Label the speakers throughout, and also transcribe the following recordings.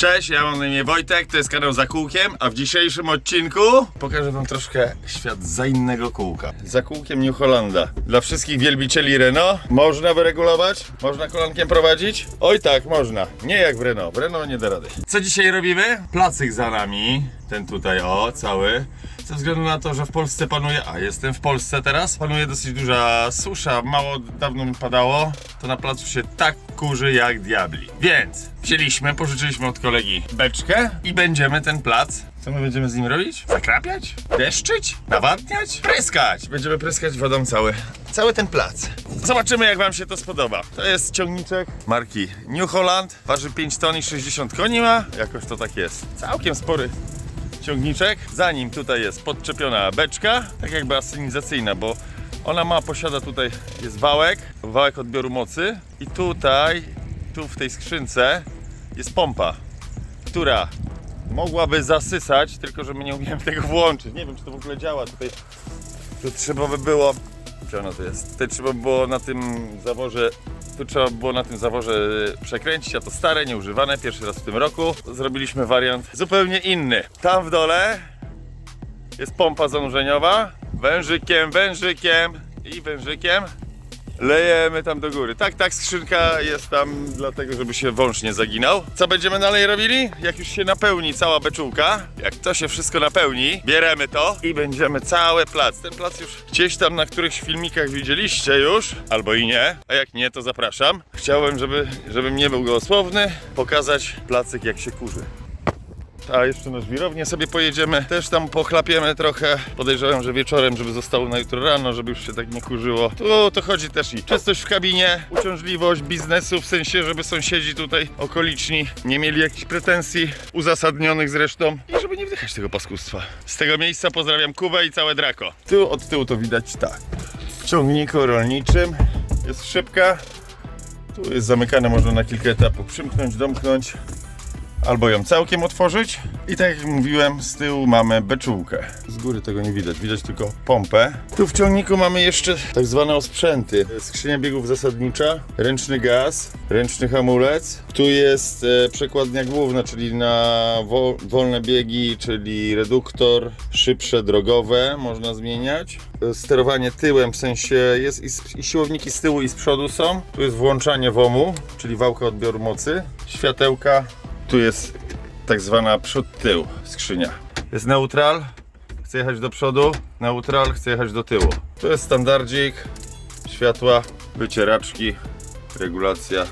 Speaker 1: Cześć, ja mam na imię Wojtek, to jest kanał za kółkiem, a w dzisiejszym odcinku pokażę wam troszkę świat za innego kółka. Za kółkiem New Hollanda. Dla wszystkich wielbicieli Renault można wyregulować? Można kolankiem prowadzić? Oj tak, można. Nie jak w Renault. W Renault nie da rady. Co dzisiaj robimy? Placyk za nami. Ten tutaj, o, cały. Ze względu na to, że w Polsce panuje, a jestem w Polsce teraz, panuje dosyć duża susza, mało dawno mi padało, to na placu się tak kurzy jak diabli. Więc wzięliśmy, pożyczyliśmy od kolegi beczkę i będziemy ten plac, co my będziemy z nim robić? Zakrapiać? Deszczyć? Nawadniać? Pryskać! Będziemy pryskać wodą cały, cały ten plac. Zobaczymy jak wam się to spodoba. To jest ciągniczek marki New Holland, waży 5 ton i 60 koni ma, jakoś to tak jest. Całkiem spory ciągniczek. Za nim tutaj jest podczepiona beczka, tak jakby asynizacyjna, bo ona ma, posiada tutaj, jest wałek, wałek odbioru mocy i tutaj, tu w tej skrzynce jest pompa, która mogłaby zasysać, tylko że my nie umiemy tego włączyć. Nie wiem, czy to w ogóle działa. Tutaj to trzeba by było, gdzie ono to jest? Tutaj trzeba by było na tym zaworze tu trzeba by było na tym zaworze przekręcić, a to stare, nieużywane, pierwszy raz w tym roku. Zrobiliśmy wariant zupełnie inny. Tam w dole jest pompa zanurzeniowa, wężykiem, wężykiem i wężykiem lejemy tam do góry. Tak, tak, skrzynka jest tam dlatego, żeby się wąż nie zaginał. Co będziemy dalej robili? Jak już się napełni cała beczułka, jak to się wszystko napełni, bieremy to i będziemy cały plac. Ten plac już gdzieś tam na którychś filmikach widzieliście już, albo i nie, a jak nie, to zapraszam. Chciałem, żeby, żebym nie był gołosłowny, pokazać placyk jak się kurzy. A jeszcze na żwirownię sobie pojedziemy, też tam pochlapiemy trochę. Podejrzewam, że wieczorem, żeby zostało na jutro rano, żeby już się tak nie kurzyło. Tu to chodzi też i czystość w kabinie, uciążliwość biznesu, w sensie, żeby sąsiedzi tutaj okoliczni nie mieli jakichś pretensji, uzasadnionych zresztą. I żeby nie wdychać tego paskustwa. Z tego miejsca pozdrawiam Kubę i całe Drako. Tu od tyłu to widać tak. W ciągniku rolniczym jest szybka. Tu jest zamykane, można na kilka etapów przymknąć, domknąć albo ją całkiem otworzyć. I tak jak mówiłem, z tyłu mamy beczułkę. Z góry tego nie widać, widać tylko pompę. Tu w ciągniku mamy jeszcze tak zwane osprzęty. Skrzynia biegów zasadnicza, ręczny gaz, ręczny hamulec. Tu jest e, przekładnia główna, czyli na wo wolne biegi, czyli reduktor, szybsze drogowe można zmieniać. E, Sterowanie tyłem, w sensie jest i siłowniki z tyłu i z przodu są. Tu jest włączanie WOMU, czyli wałka odbioru mocy, światełka, tu jest tak zwana przód-tył skrzynia. Jest neutral, chcę jechać do przodu, neutral, chcę jechać do tyłu. Tu jest standardzik, światła, wycieraczki, regulacja,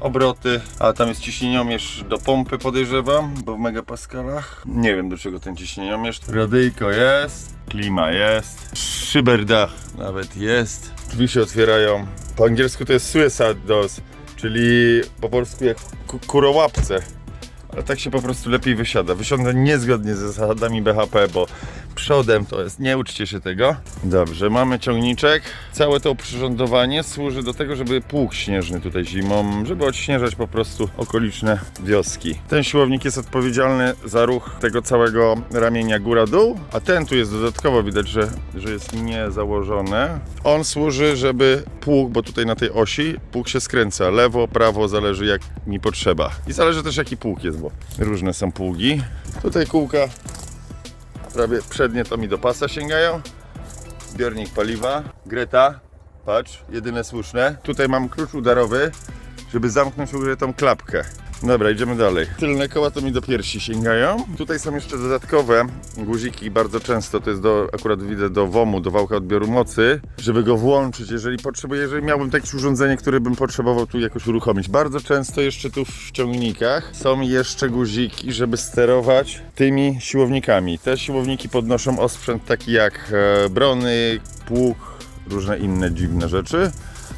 Speaker 1: obroty, a tam jest ciśnieniomierz do pompy podejrzewam, bo w megapaskalach. Nie wiem do czego ten ciśnieniomierz. Radyjko jest, klima jest, szyberdach nawet jest. Drzwi się otwierają. Po angielsku to jest suicide czyli po polsku jak ku kurołapce. Ale tak się po prostu lepiej wysiada. Wysiądę niezgodnie ze zasadami BHP, bo przodem to jest, nie uczcie się tego. Dobrze, mamy ciągniczek. Całe to oprzyrządowanie służy do tego, żeby pług śnieżny tutaj zimą, żeby odśnieżać po prostu okoliczne wioski. Ten siłownik jest odpowiedzialny za ruch tego całego ramienia góra-dół, a ten tu jest dodatkowo widać, że, że jest nie założone. On służy, żeby pług, bo tutaj na tej osi pług się skręca lewo, prawo, zależy jak mi potrzeba. I zależy też jaki pług jest, bo różne są pługi. Tutaj kółka prawie przednie to mi do pasa sięgają. Zbiornik paliwa, Greta, patrz, jedyne słuszne. Tutaj mam klucz udarowy, żeby zamknąć w ogóle tą klapkę. Dobra, idziemy dalej. Tylne koła to mi do piersi sięgają. Tutaj są jeszcze dodatkowe guziki, bardzo często to jest do, akurat widzę do WOMU, do wałka odbioru mocy, żeby go włączyć, jeżeli potrzebuję, jeżeli miałbym takie urządzenie, które bym potrzebował tu jakoś uruchomić. Bardzo często jeszcze tu w ciągnikach są jeszcze guziki, żeby sterować tymi siłownikami. Te siłowniki podnoszą osprzęt taki jak e, brony, pług, różne inne dziwne rzeczy.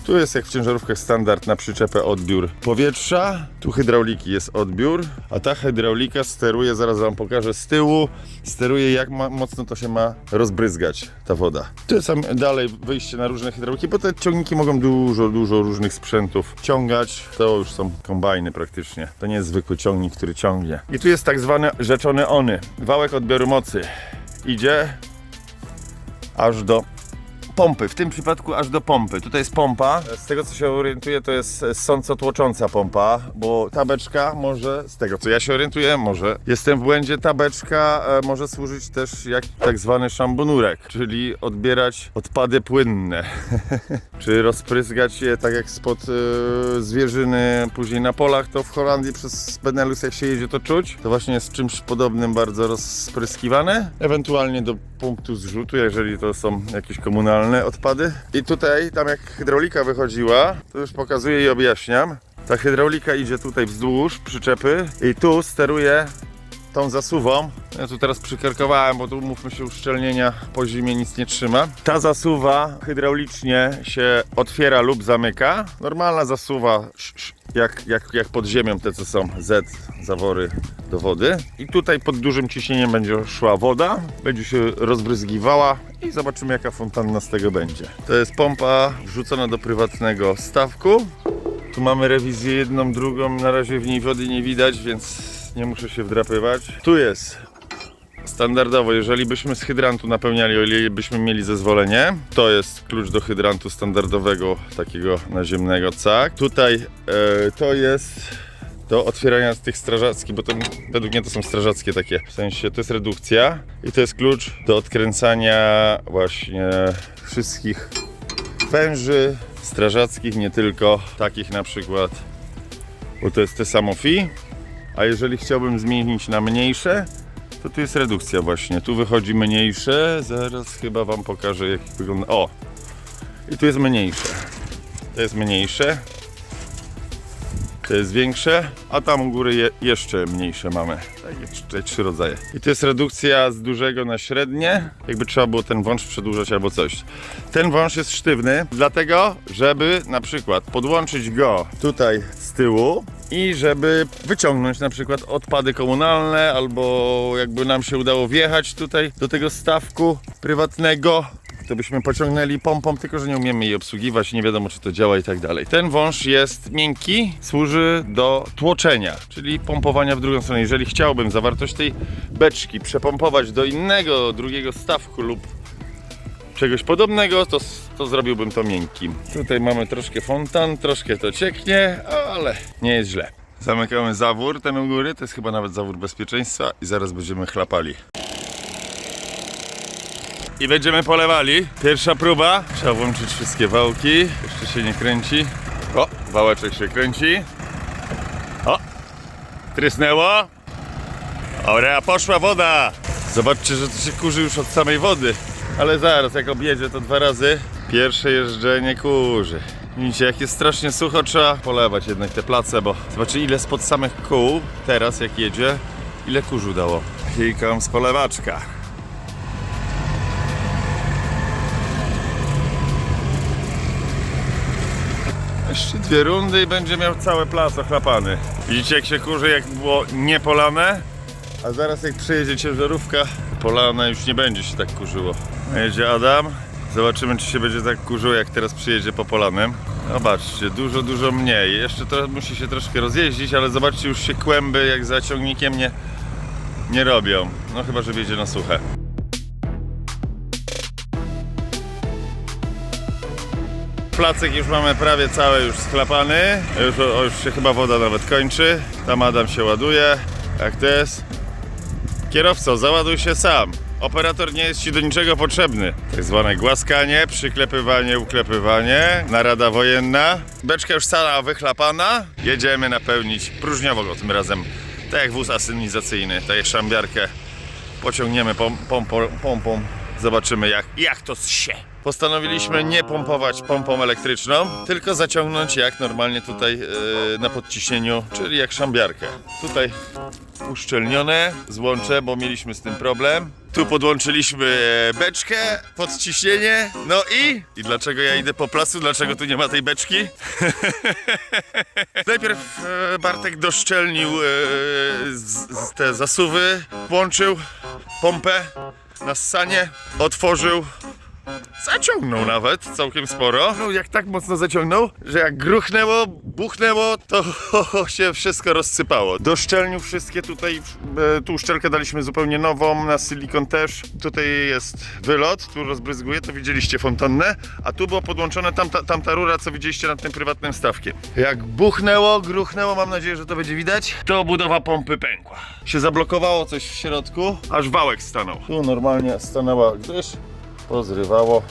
Speaker 1: Tu jest jak w ciężarówkach standard na przyczepę odbiór powietrza. Tu hydrauliki jest odbiór, a ta hydraulika steruje, zaraz wam pokażę z tyłu, steruje jak ma, mocno to się ma rozbryzgać ta woda. Tu jest tam dalej wyjście na różne hydrauliki, bo te ciągniki mogą dużo, dużo różnych sprzętów ciągać. To już są kombajny praktycznie. To nie jest zwykły ciągnik, który ciągnie. I tu jest tak zwane rzeczone ony. Wałek odbioru mocy idzie aż do pompy, w tym przypadku aż do pompy. Tutaj jest pompa. Z tego co się orientuję, to jest sącotłocząca pompa, bo ta beczka może, z tego co ja się orientuję, może jestem w błędzie, ta beczka e, może służyć też jak tak zwany szambonurek, czyli odbierać odpady płynne. Czy rozpryzgać je tak jak spod e, zwierzyny później na polach, to w Holandii przez Benelux jak się jedzie to czuć. To właśnie jest czymś podobnym bardzo rozpryskiwane. Ewentualnie do punktu zrzutu, jeżeli to są jakieś komunalne odpady. I tutaj, tam jak hydraulika wychodziła, to już pokazuję i objaśniam. Ta hydraulika idzie tutaj wzdłuż przyczepy i tu steruje tą zasuwą. Ja tu teraz przykarkowałem, bo tu mówmy się uszczelnienia po zimie nic nie trzyma. Ta zasuwa hydraulicznie się otwiera lub zamyka. Normalna zasuwa sz- sz- jak, jak, jak pod ziemią te co są Z zawory do wody. I tutaj pod dużym ciśnieniem będzie szła woda, będzie się rozbryzgiwała i zobaczymy jaka fontanna z tego będzie. To jest pompa wrzucona do prywatnego stawku. Tu mamy rewizję jedną, drugą, na razie w niej wody nie widać, więc nie muszę się wdrapywać. Tu jest standardowo, jeżeli byśmy z hydrantu napełniali, ile byśmy mieli zezwolenie, to jest klucz do hydrantu standardowego, takiego naziemnego, cak. Tutaj e, to jest do otwierania tych strażackich, bo to według mnie to są strażackie takie, w sensie to jest redukcja i to jest klucz do odkręcania właśnie wszystkich węży strażackich, nie tylko takich na przykład, bo to jest te samo fi, a jeżeli chciałbym zmienić na mniejsze, to tu jest redukcja właśnie, tu wychodzi mniejsze, zaraz chyba Wam pokażę jak wygląda, o! I tu jest mniejsze, to jest mniejsze, to jest większe, a tam u góry je, jeszcze mniejsze mamy. Takie trzy, trzy rodzaje. I to jest redukcja z dużego na średnie. Jakby trzeba było ten wąż przedłużać albo coś. Ten wąż jest sztywny, dlatego, żeby na przykład podłączyć go tutaj z tyłu i żeby wyciągnąć na przykład odpady komunalne, albo jakby nam się udało wjechać tutaj do tego stawku prywatnego, to byśmy pociągnęli pompą, tylko że nie umiemy jej obsługiwać, nie wiadomo czy to działa i tak dalej. Ten wąż jest miękki, służy do tłoczenia, czyli pompowania w drugą stronę. Jeżeli chciałbym zawartość tej beczki przepompować do innego, drugiego stawku lub czegoś podobnego, to, to zrobiłbym to miękkim. Tutaj mamy troszkę fontan, troszkę to cieknie, ale nie jest źle. Zamykamy zawór, ten u góry, to jest chyba nawet zawór bezpieczeństwa i zaraz będziemy chlapali. I będziemy polewali. Pierwsza próba. Trzeba włączyć wszystkie wałki. Jeszcze się nie kręci. O, wałeczek się kręci. O, trysnęło. Ora, poszła woda. Zobaczcie, że to się kurzy już od samej wody. Ale zaraz, jak objedzie to dwa razy, pierwsze jeżdżenie kurzy. Widzicie, jak jest strasznie sucho, trzeba polewać jednak te place, bo zobaczcie ile spod samych kół, teraz jak jedzie, ile kurzu dało. Here comes polewaczka. Jeszcze dwie rundy i będzie miał całe plac ochlapany. Widzicie jak się kurzy, jak było niepolane? A zaraz jak przyjedzie ciężarówka, polane już nie będzie się tak kurzyło. Jedzie Adam. Zobaczymy czy się będzie tak kurzyło jak teraz przyjedzie po polanym. Zobaczcie, dużo, dużo mniej. Jeszcze to musi się troszkę rozjeździć, ale zobaczcie już się kłęby jak za ciągnikiem nie, nie robią. No chyba, że wjedzie na suche. Placek już mamy prawie cały już sklapany. Już, o, już się chyba woda nawet kończy. Tam Adam się ładuje. Jak to jest? Kierowco, załaduj się sam. Operator nie jest ci do niczego potrzebny. Tak zwane głaskanie, przyklepywanie, uklepywanie, narada wojenna. Beczka już cała wychlapana. Jedziemy napełnić próżniowo go tym razem. Tak jak wóz asynizacyjny, tak jak szambiarkę. Pociągniemy pom, pompą, pompą. Zobaczymy jak, jak to się. Postanowiliśmy nie pompować pompą elektryczną, tylko zaciągnąć jak normalnie tutaj yy, na podciśnieniu, czyli jak szambiarkę. Tutaj uszczelnione złącze, bo mieliśmy z tym problem. Tu podłączyliśmy e, beczkę, podciśnienie, no i... I dlaczego ja idę po placu? Dlaczego tu nie ma tej beczki? Najpierw e, Bartek doszczelnił te zasuwy, włączył pompę na ssanie, otworzył Zaciągnął nawet całkiem sporo. No jak tak mocno zaciągnął, że jak gruchnęło, buchnęło, to się wszystko rozsypało. Do szczelniów wszystkie tutaj, e, tu szczelkę daliśmy zupełnie nową, na silikon też. Tutaj jest wylot, tu rozbryzguje, to widzieliście fontannę, a tu było podłączone tamta, tamta rura, co widzieliście nad tym prywatnym stawkiem. Jak buchnęło, gruchnęło, mam nadzieję, że to będzie widać, to budowa pompy pękła. Się zablokowało coś w środku, aż wałek stanął. Tu normalnie stanęła, gdyż pozrywało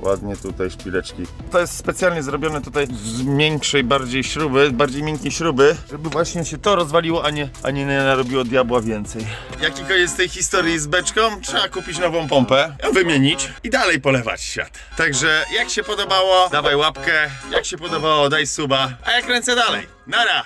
Speaker 1: ładnie tutaj szpileczki. To jest specjalnie zrobione tutaj z miększej bardziej śruby, bardziej miękkiej śruby, żeby właśnie się to rozwaliło, a nie, a nie narobiło diabła więcej. Jaki koniec tej historii z beczką? Trzeba kupić nową pompę, wymienić i dalej polewać świat. Także jak się podobało, dawaj łapkę, jak się podobało, daj suba, a jak ręce dalej. Nara!